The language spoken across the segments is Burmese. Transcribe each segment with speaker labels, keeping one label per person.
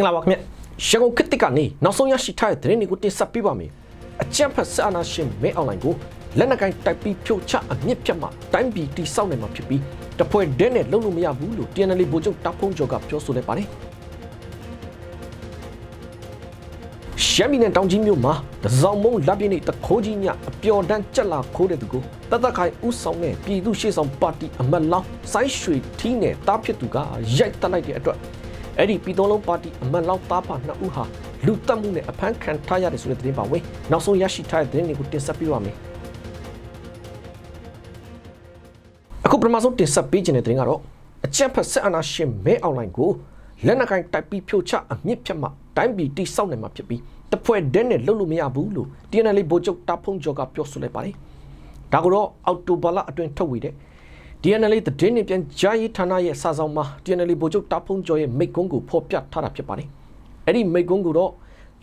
Speaker 1: င်္ဂလာပါခင်ဗျရန်ကုန်ခေတ်တစ်ကနေနောက်ဆုံးရရှိထားတဲ့သတင်းတွေကိုတင်ဆက်ပေးပါမယ်အကြံဖတ်ဆအာနာရှင်မဲအွန်လိုင်းကိုလက်နက်ကိုင်တိုက်ပြီးဖြိုချအမြင့်ဖြတ်မှတိုင်းပြည်တိစောက်နိုင်မှာဖြစ်ပြီးတပွဲဒဲနဲ့လုံလို့မရဘူးလို့ TNL ဗိုလ်ချုပ်တာဖုံးကျော်ကပြောဆိုလိုက်ပါတယ်ရှမ်းပြည်နယ်တောင်ကြီးမြို့မှာတစောင်းမုံလက်ပြည့်နေတခိုးကြီးညအပျော်တန်းကြက်လာခိုးတဲ့သူကိုတသက်ခိုင်ဥဆောင်တဲ့ပြည်သူ့ရှေ့ဆောင်ပါတီအမတ်လောင်းစိုင်းရွှေထီးနဲ့တားဖြစ်သူကရိုက်တက်လိုက်တဲ့အတွက် အဲ့ဒီပြည်တော်လုံးပါတီအမတ်လောင်းတားပါနှစ်ဦးဟာလူတက်မှုနဲ့အဖမ်းခံထားရတယ်ဆိုတဲ့သတင်းပါဝင်နောက်ဆုံးရရှိထားတဲ့သတင်းတွေကိုတင်ဆက်ပေးပါမယ်အခုပထမဆုံးတင်ဆက်ပေးခြင်းတဲ့သတင်းကတော့အချက်ဖက်ဆက်အနာရှင်မဲအွန်လိုင်းကိုလက်နက်ကိုင်တိုက်ပြီးဖြိုချအမြင့်ဖြတ်မှတိုင်းပြည်တိစောက်နိုင်မှာဖြစ်ပြီးတပွဲဒဲနဲ့လှုပ်လို့မရဘူးလို့ TNL ဗိုလ်ချုပ်တာဖုံကျော်ကပြောဆိုလိုက်ပါတယ်ဒါကတော့အောက်တိုဘာလအတွင်းထုတ်ဝေတဲ့ DNL သတင်းနဲ့ပြန်ကြားရေးဌာနရဲ့စာဆောင်မှာ DNL ဗိုလ်ချုပ်တာဖုံကျော်ရဲ့မိတ်ကွန်းကိုဖော်ပြထားတာဖြစ်ပါတယ်အဲ့ဒီမိတ်ကွန်းကိုတော့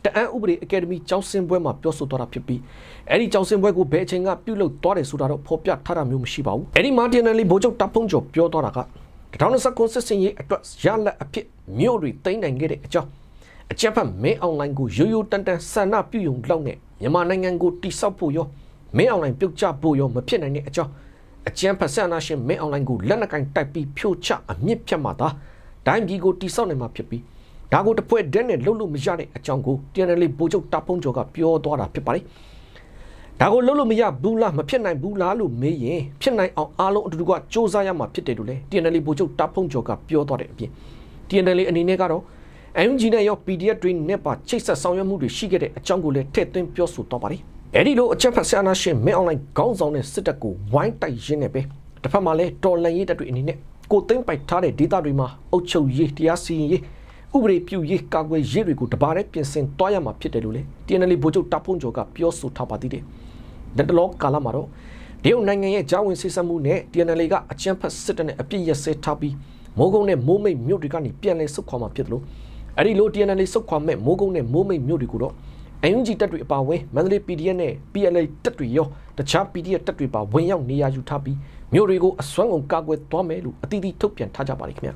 Speaker 1: တအန်းဥပဒေအကယ်ဒမီကျောင်းစင်ပွဲမှာပြောဆိုသွားတာဖြစ်ပြီးအဲ့ဒီကျောင်းစင်ပွဲကိုဘယ်အချိန်ကပြုလုပ်သွားတယ်ဆိုတာတော့ဖော်ပြထားတာမျိုးမရှိပါဘူးအဲ့ဒီမှာ DNL ဗိုလ်ချုပ်တာဖုံကျော်ပြောသွားတာက2019စစ်စင်ရေးအတွက်ရလက်အဖြစ်မြို့တွေတိမ့်နိုင်ခဲ့တဲ့အကြောင်းအချက်ဖတ်မင်းအွန်လိုင်းကိုရိုးရိုးတန်တန်ဆန္ဒပြုယုံလောက်နဲ့မြန်မာနိုင်ငံကိုတိစောက်ဖို့ရောမင်းအွန်လိုင်းပြုတ်ကျဖို့ရောမဖြစ်နိုင်တဲ့အကြောင်း အကျန်းဖတ်ဆန္ဒရှင်မင်းအွန်လိုင်းကိုလက်နက်ကိုင်တိုက်ပြီးဖြိုချအမြင့်ဖြတ်မှသာဒိုင်းပြည်ကိုတိစောက်နိုင်မှာဖြစ်ပြီးဒါကိုတစ်ဖွဲ့တည်းနဲ့လှုပ်လို့မရတဲ့အကြောင်းကို TNL ဗိုလ်ချုပ်တာဖုံကျော်ကပြောသွားတာဖြစ်ပါတယ်ဒါကိုလှုပ်လို့မရဘူးလားမဖြစ်နိုင်ဘူးလားလို့မေးရင်ဖြစ်နိုင်အောင်အားလုံးအတူတူကစ조사ရမှာဖြစ်တယ်လို့လေ TNL ဗိုလ်ချုပ်တာဖုံကျော်ကပြောသွားတဲ့အပြင် TNL အနေနဲ့ကတော့ MG နဲ့ရော PDF တွေနဲ့ပါချိတ်ဆက်ဆောင်ရွက်မှုတွေရှိခဲ့တဲ့အကြောင်းကိုလည်းထည့်သွင်းပြောဆိုသွားပါတယ်။ အဲဒီလိုအချက်ဖတ်ဆရာနာရှင်မင်းအွန်လိုင်းခေါင်းဆောင်တဲ့စစ်တပ်ကိုဝိုင်းတိုက်ရင်းနဲ့ပဲတစ်ဖက်မှာလည်းတော်လန်ရေးတပ်တွေအနေနဲ့ကိုသိမ့်ပိုက်ထားတဲ့ဒေသတွေမှာအုပ်ချုပ်ရေးတရားစီရင်ရေးဥပဒေပြုရေးကာကွယ်ရေးတွေကိုတပါးနဲ့ပြင်ဆင်သွားရမှာဖြစ်တယ်လို့လည်း TNL ဗိုလ်ချုပ်တပ်ဖုန်ကျော်ကပြောဆိုထားပါသေးတယ်။လက်တလောကာလမှာတော့တရုတ်နိုင်ငံရဲ့ဂျာဝင်စစ်ဆမှုနဲ့ TNL ကအချမ်းဖတ်စစ်တပ်နဲ့အပြစ်ရက်စဲထားပြီးမိုးကုန်းနဲ့မိုးမိတ်မြို့တွေကနေပြန်လည်ဆုတ်ခွာမှာဖြစ်တယ်လို့အဲ့ဒီလို TNL စုတ်ခွာမဲ့မိုးကုန်းနဲ့မိုးမိတ်မြို့တွေကိုတော့ UNG တပ်တွေအပါအဝင်မန္တလေး PDF နဲ့ PLA တပ်တွေရောတခြား PDF တပ်တွေပါဝင်ရောက်နေရာယူထားပြီးမြို့တွေကိုအစွမ်းကုန်ကာကွယ်သွားမယ်လို့အသီးသီးထုတ်ပြန်ထားကြပါလိမ့်ခင်ဗျာ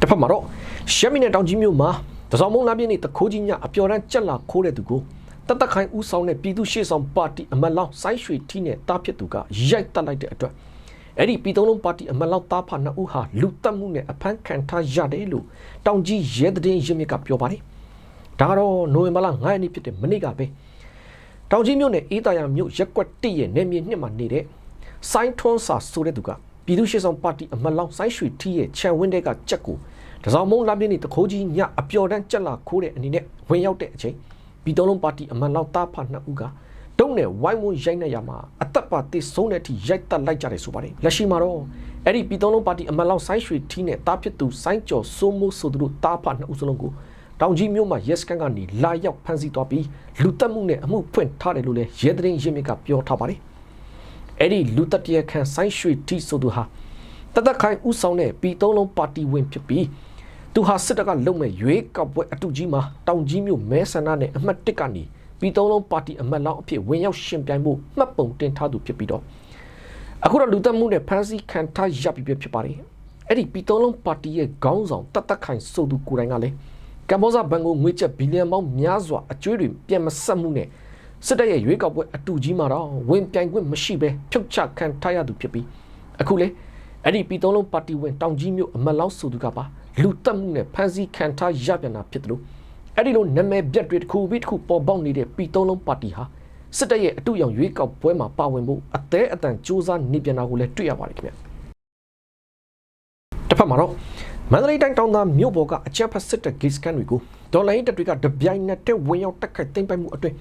Speaker 1: တစ်ဖက်မှာတော့ရှမ်းပြည်နယ်တောင်ကြီးမြို့မှာတစောင်းမုံလာပြင်းနေတခိုးကြီးညအပျော်တန်းကြက်လာခိုးတဲ့သူကိုတသက်ခိုင်ဦးဆောင်တဲ့ပြည်သူ့ရှေ့ဆောင်ပါတီအမတ်လောင်းစိုင်းရွှေထီးနဲ့တားဖြစ်သူကရိုက်တက်လိုက်တဲ့အတွက် အဲ့ဒီပြည်သုံးလုံးပါတီအမတ်လောက်သားဖနှစ်ဦးဟာလူတက်မှုနဲ့အဖမ်းခံထားရတယ်လို့တောင်ကြီးရဲတဲ့င်းရင်းမြစ်ကပြောပါတယ်။ဒါကတော့နိုဝင်ဘာလ9ရက်နေ့ဖြစ်တဲ့မနေ့ကပဲတောင်ကြီးမြို့နယ်အေးတာယာမြို့ရက်ကွက်1ရဲ့နေမြေနှစ်မှာနေတဲ့ဆိုင်းထွန်းစာဆိုတဲ့သူကပြည်သူ့ရှေ့ဆောင်ပါတီအမတ်လောက်ဆိုင်းရွှေထီးရဲ့ခြံဝင်းတဲ့ကကြက်ကိုတစောင်းမုံလာပြင်းနေတခိုးကြီးညအပျော်တန်းကြက်လာခိုးတဲ့အနေနဲ့ဝင်ရောက်တဲ့အချိန်ပြည်သုံးလုံးပါတီအမတ်လောက်သားဖနှစ်ဦးက တုံးနဲ့ဝိုင်းဝန်းရိုက်နေရမှာအသက်ပါတိဆုံးတဲ့အထိရိုက်တက်လိုက်ကြတယ်ဆိုပါတယ်လက်ရှိမှာတော့အဲ့ဒီပြည်သုံးလုံးပါတီအမတ်လောက်ဆိုင်းရွှေထီးနဲ့တားဖြစ်သူဆိုင်းကျော်စိုးမိုးဆိုသူတို့တားဖနှစ်ဦးစလုံးကိုတောင်ကြီးမြို့မှာရဲစခန်းကနေလာရောက်ဖမ်းဆီးသွားပြီးလူတက်မှုနဲ့အမှုဖွင့်ထားတယ်လို့လည်းရဲသတင်းရင်းမြစ်ကပြောထားပါတယ်အဲ့ဒီလူတက်တရခန်ဆိုင်းရွှေထီးဆိုသူဟာတသက်ခိုင်ဥဆောင်တဲ့ပြည်သုံးလုံးပါတီဝင်ဖြစ်ပြီးသူဟာစစ်တပ်ကလုံမဲ့ရွေးကောက်ပွဲအတူကြီးမှာတောင်ကြီးမြို့မဲဆန္ဒနဲ့အမှတ်1ကနေ ပြည်သုံးလုံးပါတီအမတ်လောင်းအဖြစ်ဝင်ရောက်ရှင်ပြိုင်မှုမှတ်ပုံတင်ထားသူဖြစ်ပြီးတော့အခုတော့လူသက်မှုနဲ့ဖမ်းဆီးခံထားရပြီဖြစ်ပါတယ်အဲ့ဒီပြည်သုံးလုံးပါတီရဲ့ခေါင်းဆောင်တတ်တတ်ခိုင်ဆိုသူကိုယ်တိုင်ကလည်းကမ္ဘောဇဘဏ်ကိုငွေကျပ်ဘီလီယံပေါင်းများစွာအကျွေးတွေပြန်မဆက်မှုနဲ့စစ်တပ်ရဲ့ရွေးကောက်ပွဲအတူကြီးမှာတော့ဝင်ပြိုင်ခွင့်မရှိဘဲဖြုတ်ချခံထားရသူဖြစ်ပြီးအခုလေအဲ့ဒီပြည်သုံးလုံးပါတီဝင်တောင်ကြီးမြို့အမတ်လောင်းဆိုသူကပါလူတက်မှုနဲ့ဖမ်းဆီးခံထားရပြန်တာဖြစ်တယ်လို့ အဲ့ဒီလိုနာမည်ပြက်တွေတစ်ခုပြီးတစ်ခုပေါ်ပေါက်နေတဲ့ပြည်သုံးလုံးပါတီဟာစစ်တပ်ရဲ့အတူရောင်ရွေးကောက်ပွဲမှာပါဝင်ဖို့အသေးအတန်စူးစမ်းနေပြန်တာကိုလည်းတွေ့ရပါတယ်ခင်ဗျတစ်ဖက်မှာတော့မန္တလေးတိုင်းတောင်သာမြို့ပေါ်ကအကြမ်းဖက်စစ်တပ်ဂိတ်စကန်တွေကိုဒေါ်လာရင်းတပ်တွေကတပြိုင်နက်တည်းဝင်ရောက်တက်ခိုက်သိမ်းပိုက်မှုအတွင်း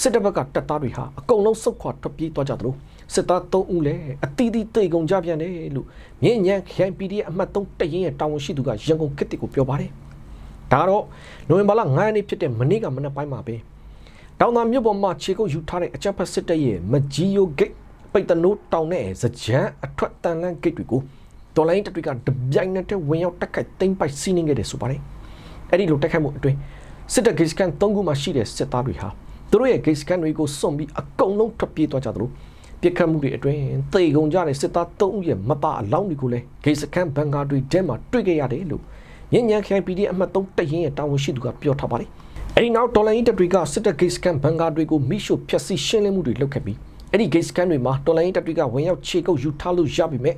Speaker 1: စစ်တပ်ဘက်ကတပ်သားတွေဟာအကုန်လုံးစုတ်ခွာထွက်ပြေးသွားကြသလိုစစ်သား၃ဦးလည်းအတီးတီးတိတ်ကုန်ကြပြန်တယ်လို့မြင်းညံခိုင် PDF အမှတ်3တရင်ရဲ့တာဝန်ရှိသူကရန်ကုန်ခေတ်တစ်ကိုပြောပါတယ် ဒါကတော့နိုဝင်ဘာလ9ရက်နေ့ဖြစ်တဲ့မနေ့ကမနက်ပိုင်းမှာပဲတောင်သာမြို့ပေါ်မှာခြေကုပ်ယူထားတဲ့အကြမ်းဖက်စစ်တပ်ရဲ့မကြီးယိုဂိတ်ပိတ်တနိုးတောင်နဲ့စကြမ်းအထွက်တန်လန်းဂိတ်တွေကိုဒေါ်လာရင်းတပ်တွေကတပြိုင်နက်တည်းဝင်ရောက်တက်ခိုက်သိမ်းပိုက်စီးနှင်းခဲ့တယ်ဆိုပါတယ်အဲ့ဒီလိုတက်ခိုက်မှုအတွင်းစစ်တပ်ဂိတ်စကန်၃ခုမှရှိတဲ့စစ်သားတွေဟာသူတို့ရဲ့ဂိတ်စကန်တွေကိုစွန့်ပြီးအကုန်လုံးထွက်ပြေးသွားကြသလိုပြစ်ခတ်မှုတွေအတွင်းသေကုန်ကြတဲ့စစ်သား၃ဦးရဲ့မပါအလောင်းတွေကိုလည်းဂိတ်စခန်းဘန်ကာတွေထဲမှာတွေ့ခဲ့ရတယ်လို့ ညဉ့်ညံခိုင် PD အမှတ်3တရင်ရဲ့တာဝန်ရှိသူကပြောထားပါတယ်။အဲဒီနောက်ဒေါ်လာရင်းတပ်တွေကစစ်တပ်ဂိတ်စခန်းဘန်ကာတွေကိုမိရှုဖျက်ဆီးရှင်းလင်းမှုတွေလုပ်ခဲ့ပြီးအဲ့ဒီဂိတ်စခန်းတွေမှာဒေါ်လာရင်းတပ်တွေကဝင်ရောက်ခြေကုပ်ယူထားလို့ရပြီမဲ့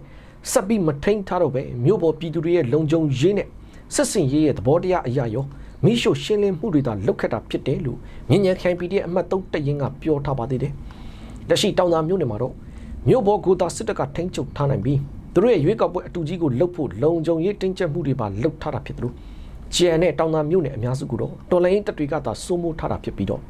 Speaker 1: ဆက်ပြီးမထိန်ထားတော့ပဲမြို့ပေါ်ပြည်သူတွေရဲ့လုံခြုံရေးနဲ့စစ်စင်ရေးရဲ့သဘောတရားအရာရောမိရှုရှင်းလင်းမှုတွေသာလုပ်ခဲ့တာဖြစ်တယ်လို့ညဉ့်ညံခိုင် PD အမှတ်3တရင်ကပြောထားပါသေးတယ်။လက်ရှိတောင်သာမြို့နယ်မှာတော့မြို့ပေါ်ကိုသာစစ်တပ်ကထိန်းချုပ်ထားနိုင်ပြီး သူတို့ရဲ့ရွေးကောက်ပွဲအတူကြီးကိုလှုပ်ဖို့လုံခြုံရေးတင်းကျပ်မှုတွေပါလှုပ်ထားတာဖြစ်တယ်လို့ကျန်တဲ့တောင်သာမြို့နယ်အများစုကတော့တော်လိုင်းတပ်တွေကသာစိုးမိုးထားတာဖြစ်ပြီးတော့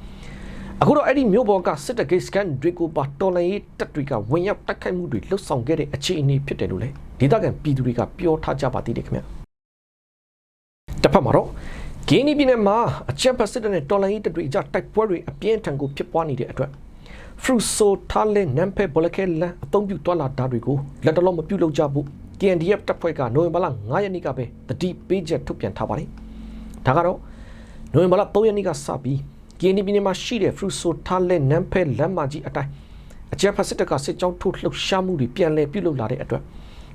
Speaker 1: အခုတော့အဲ့ဒီမြို့ပေါ်ကစစ်တပ်ဂိတ်စကန်တွေကိုပါတော်လိုင်းတပ်တွေကဝင်ရောက်တိုက်ခိုက်မှုတွေလှုပ်ဆောင်ခဲ့တဲ့အခြေအနေဖြစ်တယ်လို့လေဒေသခံပြည်သူတွေကပြောထားကြပါသေးတယ်ခင်ဗျတစ်ဖက်မှာတော့ဂင်းနီပြည်နယ်မှာအချက်ပတ်စစ်တပ်နဲ့တော်လိုင်းတပ်တွေအကြတိုက်ပွဲတွေအပြင်းထန်ကိုဖြစ်ပွားနေတဲ့အတွက် ဖရုဆိုထားလဲနမ်ဖဲဘလကဲလန်အသုံးပြုသွားလာတာတွေကိုလက်တလုံးမပြုတ်လောက်ကြဘူး KNDF တပ်ဖွဲ့ကနိုဝင်ဘာလ9ရက်နေ့ကပဲတတိပေးချက်ထုတ်ပြန်ထားပါတယ်။ဒါကတော့နိုဝင်ဘာလ3ရက်နေ့ကစပြီး KNDP ပြည်နယ်မှာရှိတဲ့ဖရုဆိုထားလဲနမ်ဖဲလမ်းမကြီးအတိုင်းအကြမ်းဖက်စစ်တပ်ကစစ်ကြောင်းထုတ်လှုပ်ရှားမှုတွေပြန်လည်ပြုလုပ်လာတဲ့အတွက်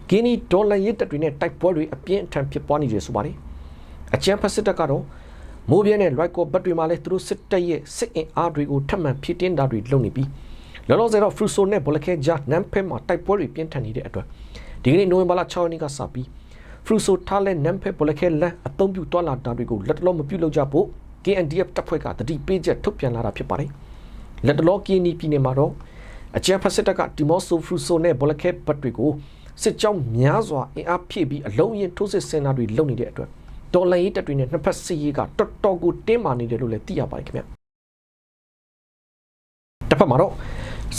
Speaker 1: ဂင်းနီဒေါ်လာရစ်တပ်တွေနဲ့တိုက်ပွဲတွေအပြင်းအထန်ဖြစ်ပွားနေတယ်ဆိုပါတယ်။အကြမ်းဖက်စစ်တပ်ကတော့ မိုးပြဲနဲ့လွိုက်ကောဘတ်တွေမှာလည်းသူတို့စစ်တပ်ရဲ့စစ်အင်အားတွေကိုထပ်မံဖြည့်တင်းတာတွေလုပ်နေပြီးလောလောဆယ်တော့ဖရူဆိုနဲ့ဘလခဲဂျာနမ်ဖဲမှာတိုက်ပွဲတွေပြင်းထန်နေတဲ့အတွက်ဒီကနေ့နိုဝင်ဘာလ6ရက်နေ့ကစပြီးဖရူဆိုထားလဲနမ်ဖဲဘလခဲလန်အသုံးပြုတွာလာတာတွေကိုလက်တလုံးမပြုတ်လို့ကြဖို့ KNDF တပ်ဖွဲ့ကတတိပေးချက်ထုတ်ပြန်လာတာဖြစ်ပါတယ်လက်တလော KNI ပြည်နယ်မှာတော့အကြမ်းဖက်စစ်တပ်ကဒီမော့ဆိုဖရူဆိုနဲ့ဘလခဲဘတ်တွေကိုစစ်ကြောင်းများစွာအင်အားဖြည့်ပြီးအလုံးရင်ထိုးစစ်ဆင်တာတွေလုပ်နေတဲ့အတွက် ဒေါ်လာရေးတပ်တွေနဲ့နှစ်ဖက်စစ်ရေးကတော်တော်ကိုတင်းမာနေတယ်လို့လည်းသိရပါတယ်ခင်ဗျတစ်ဖက်မှာတော့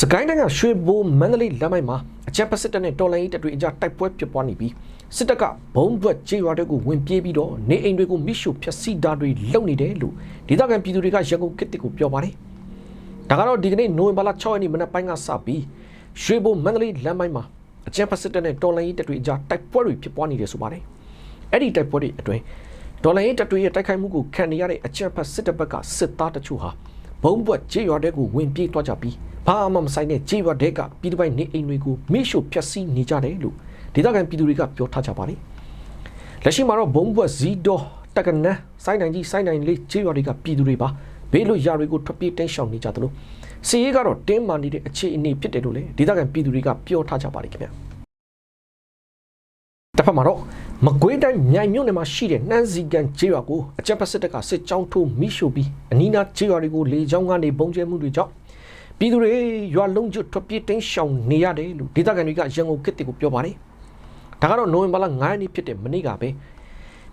Speaker 1: စကိုင်းတိုင်းကရွှေဘိုးမန္တလေးလမ်းမိုက်မှာအချက်ပတ်စစ်တပ်နဲ့တော်လိုင်းရေးတပ်တွေအကြတိုက်ပွဲဖြစ်ပွားနေပြီးစစ်တပ်ကဘုံဘွက်ကြေးရွာတွေကိုဝင်ပြေးပြီးတော့နေအိမ်တွေကိုမိရှုဖျက်ဆီးတာတွေလုပ်နေတယ်လို့ဒေသခံပြည်သူတွေကရန်ကုန်ကစ်တစ်ကိုပြောပါတယ်ဒါကတော့ဒီကနေ့နိုဝင်ဘာလ6ရက်နေ့မနက်ပိုင်းကစပြီးရွှေဘိုးမန္တလေးလမ်းမိုက်မှာအချက်ပတ်စစ်တပ်နဲ့တော်လိုင်းရေးတပ်တွေအကြတိုက်ပွဲတွေဖြစ်ပွားနေတယ်ဆိုပါတယ် အဲ့ဒီတိုက်ပွဲတွေအတွင်းဒေါ်လာရေးတပ်တွေရဲ့တိုက်ခိုက်မှုကိုခံနေရတဲ့အကြမ်းဖက်စစ်တပ်ဘက်ကစစ်သားတချို့ဟာဘုံဘွက်ကြေးရွာတဲ့ကိုဝင်ပြေးသွားကြပြီးဘာမှမဆိုင်တဲ့ကြေးရွာတဲ့ကပြည်သူပိုင်နေအိမ်တွေကိုမိရှို့ဖျက်ဆီးနေကြတယ်လို့ဒေသခံပြည်သူတွေကပြောထားကြပါတယ်လက်ရှိမှာတော့ဘုံဘွက်ဇီဒိုတက္ကနစိုင်းနိုင်ကြီးစိုင်းနိုင်လေးကြေးရွာတွေကပြည်သူတွေပါဘေးလွတ်ရာတွေကိုထွက်ပြေးတင်းရှောင်နေကြသလိုစီရေးကတော့တင်းမာနေတဲ့အခြေအနေဖြစ်တယ်လို့လေဒေသခံပြည်သူတွေကပြောထားကြပါတယ်ခင်ဗျ တစ်ဖက်မှာတော့မကွေးတိုင်းမြိုင်မြို့နယ်မှာရှိတဲ့နှမ်းစီကန်ကျေးရွာကိုအကြက်ပတ်စစ်တပ်ကစစ်ကြောင်းထိုးမိရှို့ပြီးအနီးနားကျေးရွာတွေကိုလေကြောင်းကနေပုံကျဲမှုတွေကြောင့်ပြည်သူတွေရွာလုံးကျွတ်ထွက်ပြေးတင်းရှောင်နေရတယ်လို့ဒေသခံတွေကရန်ကုန်ကစ်တစ်ကိုပြောပါတယ်။ဒါကတော့နိုဝင်ဘာလ9ရက်နေ့ဖြစ်တဲ့မနေ့ကပဲ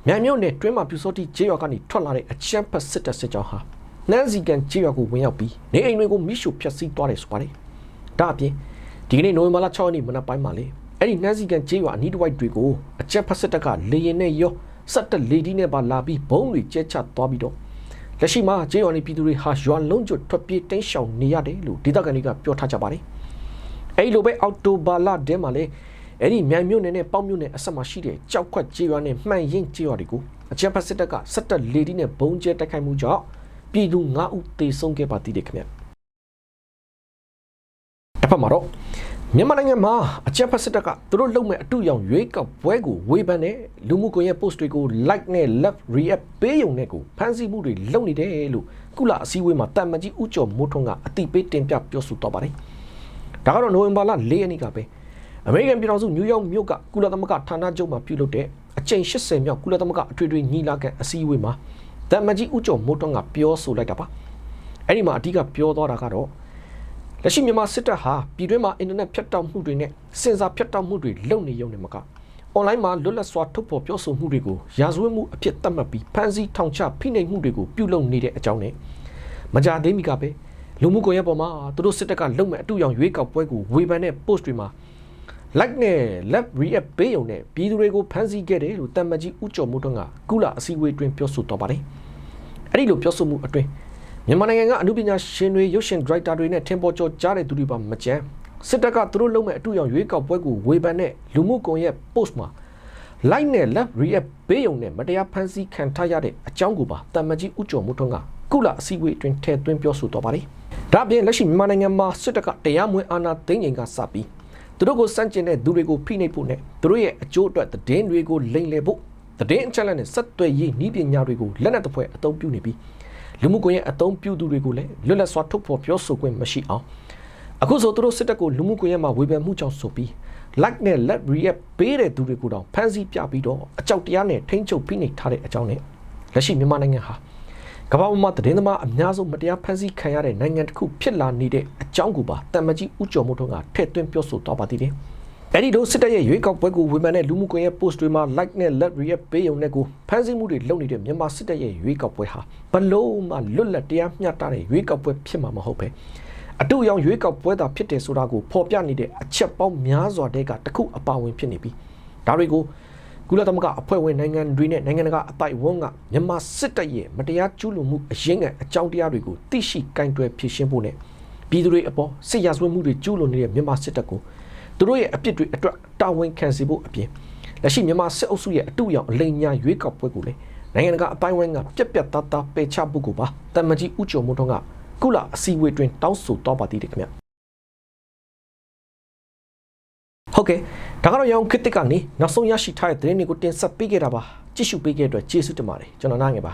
Speaker 1: မြိုင်မြို့နယ်တွင်းမှာပြူစောတိကျေးရွာကနေထွက်လာတဲ့အကြက်ပတ်စစ်တပ်စစ်ကြောင်းဟာနှမ်းစီကန်ကျေးရွာကိုဝင်ရောက်ပြီးနေအိမ်တွေကိုမိရှို့ဖျက်ဆီးသွားတယ်ဆိုပါတယ်။ဒါအပြင်ဒီကနေ့နိုဝင်ဘာလ6ရက်နေ့မနက်ပိုင်းမှာလေ အဲ့ဒီနှမ်းစီကန်ကျေးရွာအနီးတစ်ဝိုက်တွေကိုအကြက်ဖက်စစ်တပ်ကလေရင်နဲ့ရောစက်တက်လေဒီနဲ့ပါလာပြီးဘုံတွေကျဲချသွားပြီးတော့လက်ရှိမှာကျေးရွာနေပြည်သူတွေဟာရွာလုံးကျွတ်ထွက်ပြေးတင်းရှောင်နေရတယ်လို့ဒေသခံတွေကပြောထားကြပါတယ်။အဲ့လိုပဲအော်တိုဘာလာတဲမှာလည်းအဲ့ဒီမြိုင်မြို့နယ်နဲ့ပေါက်မြို့နယ်အဆက်မှာရှိတဲ့ကြောက်ခွက်ကျေးရွာနဲ့မှန်ရင်ကျေးရွာတွေကိုအကြက်ဖက်စစ်တပ်ကစက်တက်လေဒီနဲ့ဘုံကျဲတိုက်ခိုက်မှုကြောင့်ပြည်သူ9ဦးသေဆုံးခဲ့ပါသေးတယ်ခင်ဗျ။တစ်ဖက်မှာတော့ မြန်မာနိုင်ငံမှာအကြက်ဖက်စစ်တပ်ကသူတို့လုံမဲ့အတူရောင်ရွေးကောက်ပွဲကိုဝေဖန်တဲ့လူမှုကွန်ရက် post တွေကို like နဲ့ love react ပေးုံနဲ့ကိုဖန်ဆီးမှုတွေလုပ်နေတယ်လို့ကုလအစည်းအဝေးမှာတမ်မကြီးဦးကျော်မိုးထွန်းကအတိပေးတင်ပြပြောဆိုတော့ပါတယ်။ဒါကတော့နိုဝင်ဘာလ၄ရက်နေ့ကပဲအမေရိကန်ပြည်ထောင်စုနယူးယောက်မြို့ကကုလသမဂ္ဂဌာနချုပ်မှာပြုလုပ်တဲ့အကြိမ်80မြောက်ကုလသမဂ္ဂအထွေထွေညီလာခံအစည်းအဝေးမှာတမ်မကြီးဦးကျော်မိုးထွန်းကပြောဆိုလိုက်တာပါ။အဲ့ဒီမှာအဓိကပြောသွားတာကတော့ လက်ရှိမြန်မာစစ်တပ်ဟာပြည်တွင်းမှာအင်တာနက်ဖြတ်တောက်မှုတွေနဲ့စင်စာဖြတ်တောက်မှုတွေလုပ်နေရုံနဲ့မကအွန်လိုင်းမှာလွတ်လပ်စွာထုတ်ဖော်ပြောဆိုမှုတွေကိုရာဇဝတ်မှုအဖြစ်သတ်မှတ်ပြီးဖမ်းဆီးထောင်ချဖိနှိပ်မှုတွေကိုပြုလုပ်နေတဲ့အကြောင်းနဲ့မကြသေးမီကပဲလူမှုကွန်ရက်ပေါ်မှာသူတို့စစ်တပ်ကလုံမဲ့အတူရောင်ရွေးကောက်ပွဲကိုဝေဖန်တဲ့ post တွေမှာ like နဲ့ left react ပေးုံနဲ့ပြည်သူတွေကိုဖမ်းဆီးခဲ့တယ်လို့တမ်မကြီးဦးကျော်မိုးထွန်းကကုလအစည်းအဝေးတွင်ပြောဆိုတော့ပါတယ်အဲ့ဒီလိုပြောဆိုမှုအတွင်း မြန်မာနိုင်ငံကအမှုပညာရှင်တွေရုပ်ရှင်ဒရိုက်တာတွေနဲ့ထင်ပေါ်ကျော်ကြားတဲ့သူတွေပါမကြမ်းစစ်တပ်ကသူတို့လုံးမဲ့အတူရောင်ရွေးကောက်ပွဲကိုဝေဖန်တဲ့လူမှုကွန်ရက် post မှာ like နဲ့ left react ပေးုံနဲ့မတရားဖန်ဆီးခံထားရတဲ့အကြောင်းကိုပါတမန်ကြီးဦးကျော်မိုးထွန်းကကုလအစည်းအဝေးအတွင်းထည့်သွင်းပြောဆိုတော့ပါတယ်ဒါအပြင်လက်ရှိမြန်မာနိုင်ငံမှာစစ်တပ်ကတရားမဝင်အာဏာသိမ်းချိန်ကစပြီးသူတို့ကိုစန့်ကျင်တဲ့သူတွေကိုဖိနှိပ်ဖို့နဲ့သူတို့ရဲ့အကျိုးအတွက်သတင်းတွေကိုလိမ်လည်ဖို့သတင်းအချက်အလက်နဲ့ဆက်သွယ်ရေးနည်းပညာတွေကိုလက်နက်တစ်ဖွဲ့အသုံးပြုနေပြီး လူမှုကွန်ရက်အသုံးပြုသူတွေကိုလည်းလွတ်လပ်စွာထုတ်ဖော်ပြောဆိုခွင့်မရှိအောင်အခုဆိုသူတို့စစ်တပ်ကိုလူမှုကွန်ရက်မှာဝေဖန်မှုကြောင့်ဆိုပြီး like နဲ့ let react ပေးတဲ့သူတွေကိုတောင်ဖမ်းဆီးပြပြီးတော့အကြောက်တရားနဲ့ထိန်းချုပ်ဖိနှိပ်ထားတဲ့အကြောင်းနဲ့လက်ရှိမြန်မာနိုင်ငံဟာကမ္ဘာပေါ်မှာသတင်းသမားအများဆုံးမတရားဖမ်းဆီးခံရတဲ့နိုင်ငံတစ်ခုဖြစ်လာနေတဲ့အကြောင်းကိုပါတမန်ကြီးဦးကျော်မိုးထွန်းကထည့်သွင်းပြောဆိုသွားပါသေးတယ်။ အဲဒီလိုစစ်တပ်ရဲ့ရွေးကောက်ပွဲကိုဝေဖန်တဲ့လူမှုကွန်ရက် post တွေမှာ like နဲ့ let react ပေးရုံနဲ့ကိုဖမ်းဆီးမှုတွေလုပ်နေတဲ့မြန်မာစစ်တပ်ရဲ့ရွေးကောက်ပွဲဟာဘလို့မှလွတ်လပ်တရားမျှတတဲ့ရွေးကောက်ပွဲဖြစ်မှာမဟုတ်ပဲအတူရောင်ရွေးကောက်ပွဲသာဖြစ်တယ်ဆိုတာကိုဖော်ပြနေတဲ့အချက်ပေါင်းများစွာတဲ့ကတစ်ခုအပါဝင်ဖြစ်နေပြီ။ဒါတွေကိုကုလသမဂ္ဂအဖွဲ့ဝင်နိုင်ငံတွေနဲ့နိုင်ငံတကာအပိုက်ဝန်းကမြန်မာစစ်တပ်ရဲ့မတရားကျူးလွန်မှုအရင်းကအကြောင်းတရားတွေကိုသိရှိကင်တွယ်ဖြေရှင်းဖို့နဲ့ပြည်သူတွေအပေါ်စစ်ရာဇဝတ်မှုတွေကျူးလွန်နေတဲ့မြန်မာစစ်တပ်ကို သူတို့ရဲ့အပြစ်တွေအတွက်တာဝန်ခံစေဖို့အပြင်လက်ရှိမြန်မာစစ်အုပ်စုရဲ့အတူရောင်အလိမ်ညာရွေးကောက်ပွဲကိုလည်းနိုင်ငံတကာအပိုင်းဝန်းကပြက်ပြက်သားသားပယ်ချဖို့ကိုပါတမန်ကြီးဦးကျော်မိုးထွန်းကကုလအစည်းအဝေးတွင်တောင်းဆိုတော့ပါသေးတယ်ခင်ဗျဟုတ်ကဲ့ဒါကတော့ရောင်ခစ်တစ်ကနေနောက်ဆုံးရရှိထားတဲ့သတင်းတွေကိုတင်ဆက်ပေးခဲ့တာပါကြည့်ရှုပေးခဲ့တဲ့အတွက်ကျေးဇူးတင်ပါတယ်ကျွန်တော်နားငယ်ပါ